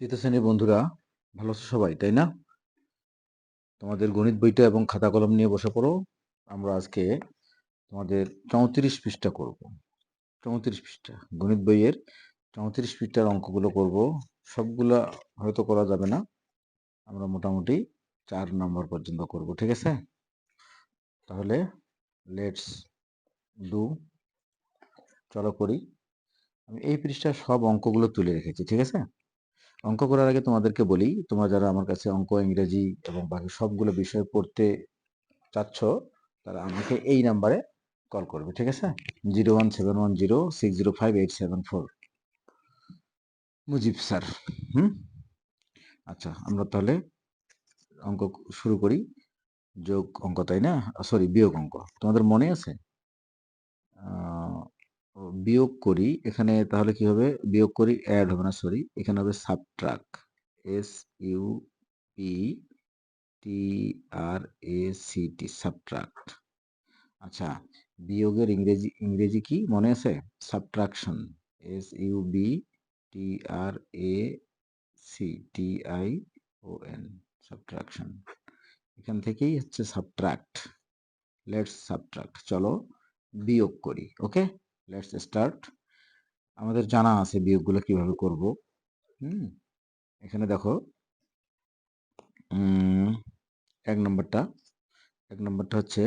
তৃতীয় শ্রেণির বন্ধুরা, ভালো আছো সবাই, তাই না? তোমাদের গণিত বইটা এবং খাতা কলম নিয়ে বসে পড়ো। আমরা আজকে তোমাদের চৌত্রিশ পৃষ্ঠা করব। চৌত্রিশ পৃষ্ঠা, গণিত বইয়ের চৌত্রিশ পৃষ্ঠার অঙ্কগুলো করব। সবগুলা হয়তো করা যাবে না। আমরা মোটামুটি চার নম্বর পর্যন্ত করব, ঠিক আছে? তাহলে লেটস ডু চলো করি। আমি এই পৃষ্ঠার সব অঙ্কগুলো তুলে রেখেছি, ঠিক আছে? অঙ্ক করার আগে তোমাদেরকে বলি, তোমরা যারা আমার কাছে অঙ্ক, ইংরেজি এবং বাকি সবগুলো বিষয় পড়তে চাচ্ছ, তারা আমাকে এই নাম্বারে কল করবে, ঠিক আছে? Zero one seven one zero six zero five eight seven four. Mujib sir, হুম? আচ্ছা আমরা তাহলে অঙ্ক শুরু করি। যোগ অঙ্ক, তাই না? সরি বিয়োগ অঙ্ক। তোমাদের মনে আছে? বিয়োগ করি, এখানে তাহলে কি হবে? বিয়োগ করি অ্যাড হবে না সরি এখানে হবে subtract S U P T R A C T subtract আচ্ছা বিয়োগের ইংরেজি ইংরেজি কি মনে আছে? Subtraction S U B T R A C T I O N subtraction এখান থেকেই হচ্ছে সাবট্রাক্ট লেটস সাবট্রাক্ট চলো বিয়োগ করি ওকে লেটস স্টার্ট আমাদের জানা আছে বিয়োগগুলো কীভাবে করব। হুম, এখানে দেখো এক নম্বরটা এক নম্বরটা হচ্ছে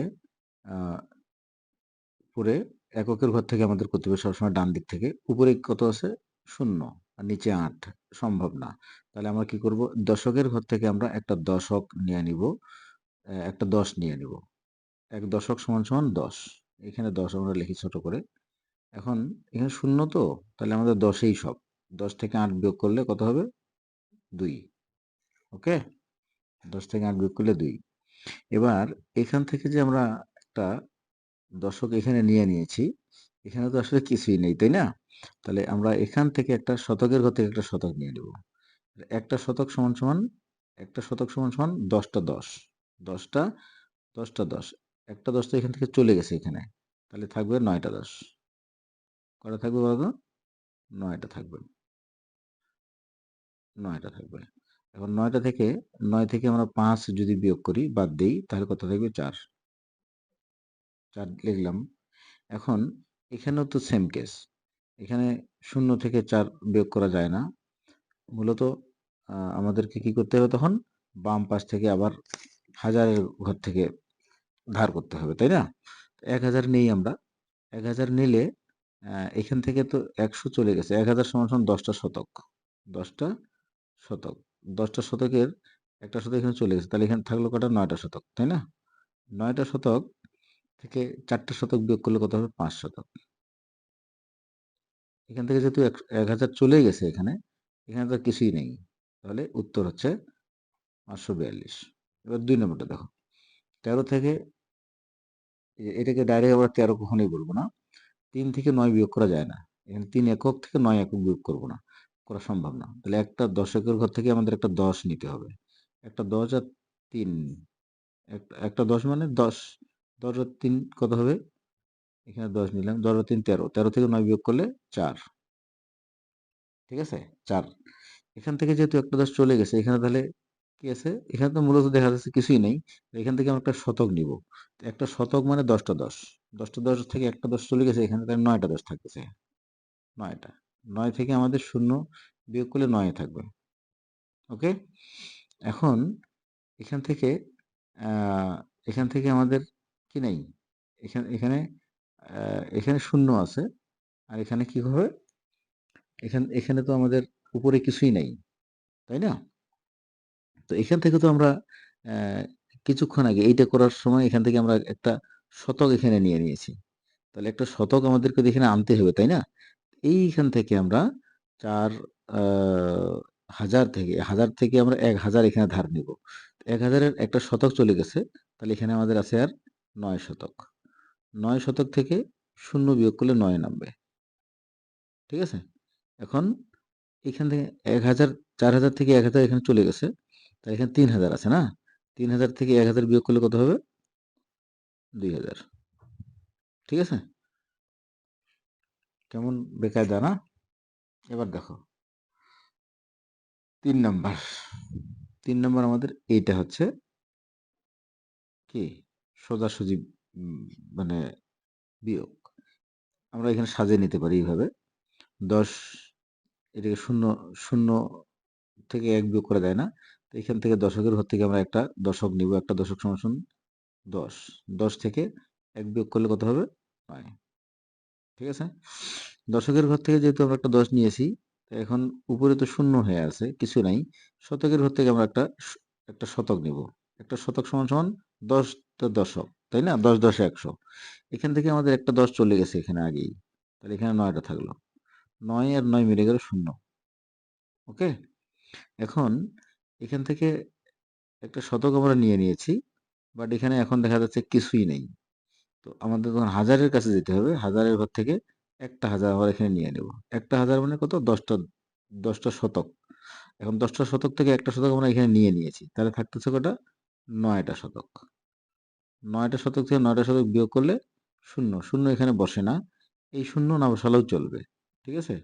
উপরে এককের ঘর থেকে আমাদের করতে হবে সবসময় ডান দিক থেকে। উপরে কত আছে? শূন্য, আর নিচে আট, সম্ভব না। তাহলে আমরা কি করব? দশকের ঘর থেকে আমরা একটা দশক নিয়ে নিব একটা দশ নিয়ে নিব। এক দশক সমান সমান দশ। এখানে দশ আমরা লিখি ছোট করে। এখন এখানে শূন্য তো? তাহলে আমাদের দশেই সব। দশ থেকে আট বিয়োগ করলে কত হবে? দুই। ওকে? দশ থেকে আট বিয়োগ করলে দুই। এবার এখান থেকে যে আমরা একটা দশক এখানে নিয়ে নিয়েছি, এখানে তো আসলে কিছুই নেই, তাই না? তাহলে আমরা এখান থেকে একটা শতকের ঘর থেকে একটা শতক নিয়ে নেব। একটা শতক সমান সমান, একটা শতক সমান সমান দশটা দশ। দশটা দশটা দশ। একটা দশটা এখান থেকে চলে গেছে এখানে। তাহলে থাকবে নয়টা দশ। কটা থাকবে বলতো? নয়টা থাকবে। নয়টা থাকবে। এখন নয়টা থেকে, নয় থেকে আমরা পাঁচ যদি বিয়োগ করি, বাদ দিই, তাহলে কত থাকবে? চার। চার লিখলাম। এখন এখানেও তো সেম কেস এখানে শূন্য থেকে চার বিয়োগ করা যায় না। মূলত আমাদেরকে কি করতে হবে তখন? বাম পাশ থেকে আবার হাজারের ঘর থেকে ধার করতে হবে, তাই না? এক হাজার নেই আমরা। এক হাজার নিলে এখান থেকে তো একশো চলে গেছে, এক হাজার সমান সমান দশটা শতক দশটা শতক, দশটা শতকের একটা শতক এখানে চলে গেছে, তাহলে এখানে থাকল কটা? নয়টা শতক, তাই না? নয়টা শতক থেকে চারটা শতক বিয়োগ করলে কত হবে? পাঁচ শতক। এখান থেকে যেহেতু এক হাজার চলে গেছে এখানে এখানে তো কিছুই নেই, তাহলে উত্তর হচ্ছে পাঁচশো বিয়াল্লিশ। এবার দুই নম্বরটা দেখো, তেরো থেকে এটাকে ডাইরেক্ট আমরা তেরো কখনোই বলব না। তিন থেকে নয় বিয়োগ করা যায় না। এখানে তিন একক থেকে নয় একক বিয়োগ করব না, করা সম্ভব না। তাহলে একটা দশকের ঘর থেকে আমাদের একটা দশ নিতে হবে। একটা দশ আর তিন, একটা দশ মানে দশ দশ আর তিন কত হবে? এখানে দশ নিলাম, দশ আর তিন তেরো তেরো থেকে নয় বিয়োগ করলে চার। ঠিক আছে? চার। এখান থেকে যেহেতু একটা দশ চলে গেছে, এখানে তাহলে কি আছে? এখানে তো মূলত দেখা যাচ্ছে কিছুই নেই। এখান থেকে আমরা একটা শতক নিব। একটা শতক মানে দশটা দশ। দশটা দশ থেকে একটা দশ চলে গেছে, এখানে তাহলে নয়টা দশ থাকতেছে। নয়টা। নয় থেকে আমাদের শূন্য বিয়োগ করলে নয় থাকবে। ওকে? এখন এখান থেকে এখান থেকে আমাদের কি নেই? এখানে এখানে এখানে শূন্য আছে। আর এখানে কি হবে? এখানে এখানে তো আমাদের উপরে কিছুই নেই। তাই না? তো এখান থেকে তো আমরা কিছুক্ষণ আগে এইটা করার সময় এখান থেকে আমরা একটা শতক এখানে নিয়ে নিয়েছি। তাহলে একটা শতক আমাদেরকে এখানে আনতে হবে, তাই না? এইখান থেকে আমরা চার হাজার থেকে হাজার থেকে আমরা এক হাজার এখানে ধার নিব। এক হাজারের একটা শতক চলে গেছে, তাহলে এখানে আমাদের আছে আর নয় শতক। নয় শতক থেকে শূন্য বিয়োগ করলে নয় নামবে। ঠিক আছে? এখন এখান থেকে এক হাজার, চার হাজার থেকে এক হাজার এখানে চলে গেছে। তাহলে এখানে তিন হাজার আছে না? তিন হাজার থেকে এক হাজার বিয়োগ করলে কত হবে? দুই হাজার। ঠিক আছে? কেমন বেকায়দা না এবার দেখো। তিন নাম্বার। তিন নাম্বার আমাদের এইটা হচ্ছে কি? সোজাসুজি মানে বিয়োগ। আমরা এখানে সাজিয়ে নিতে পারি এইভাবে। দশ এটাকে শূন্য শূন্য থেকে এক বিয়োগ করা যায় না। তো এখান থেকে দশকের ঘর থেকে আমরা একটা দশক নিব, একটা দশক সমান দশ। দশ থেকে এক বিয়োগ করলে কত হবে? নয়। ঠিক আছে? দশকের ঘর থেকে যেহেতু আমরা একটা দশ নিয়েছি এখন উপরে তো শূন্য হয়ে আছে, কিছু নাই। শতকের ঘর থেকে আমরা একটা একটা শতক নিব। একটা শতক সমান সমান দশটা দশক, তাই না? দশ দশে একশো। এখান থেকে আমাদের একটা দশ চলে গেছে এখানে আগেই। তাহলে এখানে নয়টা থাকল। নয় আর নয় মিলে গেল শূন্য। ওকে? এখন এখান থেকে একটা শতক আমরা নিয়ে নিয়েছি। বাট এখানে এখন দেখা যাচ্ছে কিছুই নেই। তো আমাদের তখন হাজারের কাছে যেতে হবে। হাজারের ঘর থেকে একটা হাজার আমরা এখানে নিয়ে নেব। একটা হাজার মানে কত? দশটা দশটা শতক। এখন দশটা শতক থেকে একটা শতক আমরা এখানে নিয়ে নিয়েছি। তাহলে থাকতেছে কটা? নয়টা শতক। নয়টা শতক থেকে নয়টা শতক বিয়োগ করলে শূন্য। শূন্য এখানে বসে না। এই শূন্য না বসালেও চলবে। ঠিক আছে?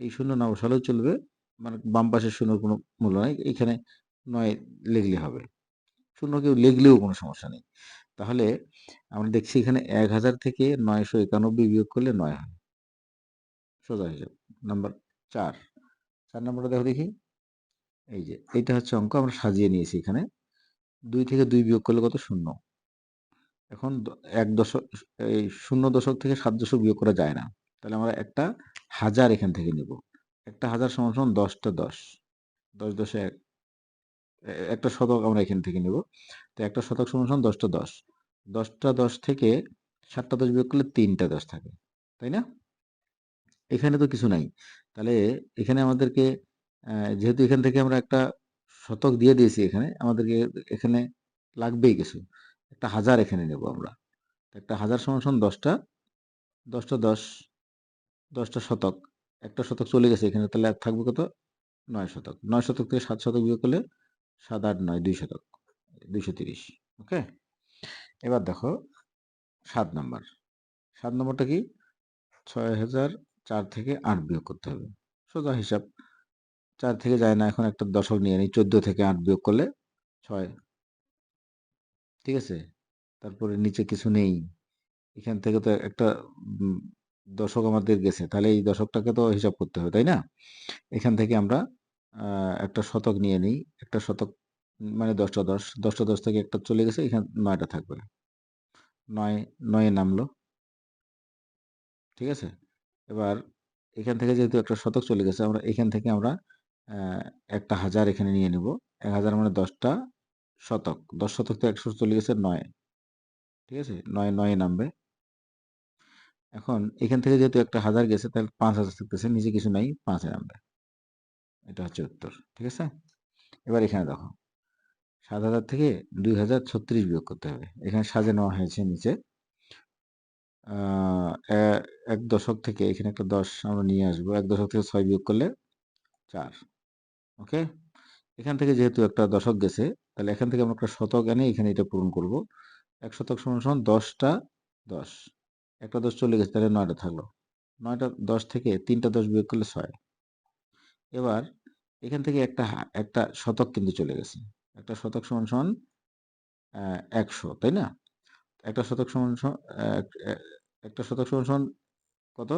এই শূন্য না বসালেও চলবে। মানে বাম পাশের শূন্যর কোনো মূল্য নাই, এখানে নয় লিখলে হবে। শূন্য কেউ লিখলেও কোনো সমস্যা নেই। তাহলে আমরা দেখছি এখানে এক হাজার থেকে নয়শো একানব্বই বিয়োগ করলে নয় হয়। সোজা হিসাব নাম্বার চার। চার নম্বরটা দেখো দেখি। এই যে, এইটা হচ্ছে অঙ্ক, আমরা সাজিয়ে নিয়েছি এখানে। দুই থেকে দুই বিয়োগ করলে কত? শূন্য। এখন এক দশক, এই শূন্য দশক থেকে সাত দশক বিয়োগ করা যায় না। তাহলে আমরা একটা হাজার এখান থেকে নিব। একটা হাজার সমান সমান দশটা দশ। দশ দশে এক। একটা শতক আমরা এখান থেকে নিব। তো একটা শতক সমান সমান দশটা দশ। দশটা দশ থেকে সাতটা দশ বিয়োগ করলে তিনটা দশ থাকে। তাই না? এখানে তো কিছু নাই। তাহলে এখানে আমাদেরকে যেহেতু এখান থেকে আমরা একটা শতক দিয়ে দিয়েছি এখানে, আমাদেরকে এখানে লাগবেই কিছু। একটা হাজার এখানে নেব আমরা। একটা হাজার সমান সমান দশটা দশটা দশ, দশটা শতক। একটা শতক চলে গেছে, এখানে তাহলে আর থাকবে কত? নয় শতক। নয় শতক থেকে সাত শতক বিয়োগ করলে সাত আট নয়, দুই শতক দুইশো তিরিশ, ওকে? এবার দেখো, সাত নম্বর। সাত নম্বরটা কি? ছয় হাজার চার থেকে আট বিয়োগ করতে হবে। সোজা হিসাব। চার থেকে যায় না, এখন একটা দশক নিয়ে নিই, চোদ্দ থেকে আট বিয়োগ করলে ছয়। ঠিক আছে? তারপরে নিচে কিছু নেই। এখান থেকে তো একটা দশক আমাদের গেছে, তাহলে এই দশকটাকে তো হিসাব করতে হবে, তাই না? এখান থেকে আমরা একটা শতক নিয়ে নিই, একটা শতক মানে দশটা দশ দশটা দশ থেকে একটা চলে গেছে, এখানে, নয়টা থাকবে। নয়, নয়ে নামলো। ঠিক আছে? এবার এখান থেকে যেহেতু একটা শতক চলে গেছে, আমরা এখান থেকে আমরা একটা হাজার এখানে নিয়ে নিব। এক হাজার মানে দশটা শতক। দশ শতক তো একশো চলে গেছে, নয়। ঠিক আছে? নয়, নয়ে নামবে। এখন এখান থেকে যেহেতু একটা হাজার গেছে, তাহলে পাঁচ হাজার থাকতেছে, নিচে কিছু নাই, পাঁচে নামবে এটা হচ্ছে উত্তর, ঠিক আছে? এবার এখানে দেখো, সাত হাজার থেকে দুই হাজার ছত্রিশ বিয়োগ করতে হবে। এখানে সাজে নেওয়া হয়েছে নিচে। এক দশক থেকে এখানে একটা দশ আমরা নিয়ে আসব, এক দশক থেকে ছয় বিয়োগ করলে চার, ওকে? এখান থেকে যেহেতু একটা দশক গেছে, তাহলে এখান থেকে আমরা একটা শতক এনে এখানে এটা পূরণ করব। এক শতক সমান সমান দশটা দশ। একটা দশ চলে গেছে তাহলে নয়টা থাকল। নয়টা দশ থেকে তিনটা দশ বিয়োগ করলে ছয়। এবার এখান থেকে একটা একটা শতক কিন্তু চলে গেছে। একটা শতক সমান সমান একশো, তাই না? একটা শতক সমান একটা শতক সমান সমান কত?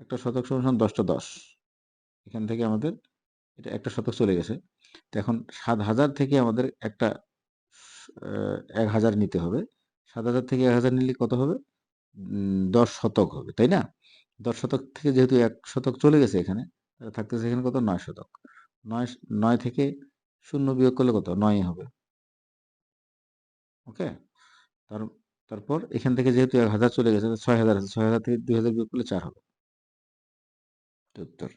একটা শতক সমান সমান দশটা দশ। এখান থেকে আমাদের এটা একটা শতক চলে গেছে। তো এখন সাত হাজার থেকে আমাদের একটা এক হাজার নিতে হবে। সাত হাজার থেকে এক হাজার নিলে কত হবে? দশ শতক হবে, তাই না? দশ শতক থেকে যেহেতু এক শতক চলে গেছে এখানে থাকতেছে এখানে কত? নয় শতক। নয় নয় থেকে শূন্য বিয়োগ করলে কত? নয় হবে। ওকে? তার, তারপর এখান থেকে যেহেতু এক হাজার চলে গেছে ছয় হাজার আছে, ছয় হাজার থেকে দুই হাজার বিয়োগ করলে চার হবে। উত্তর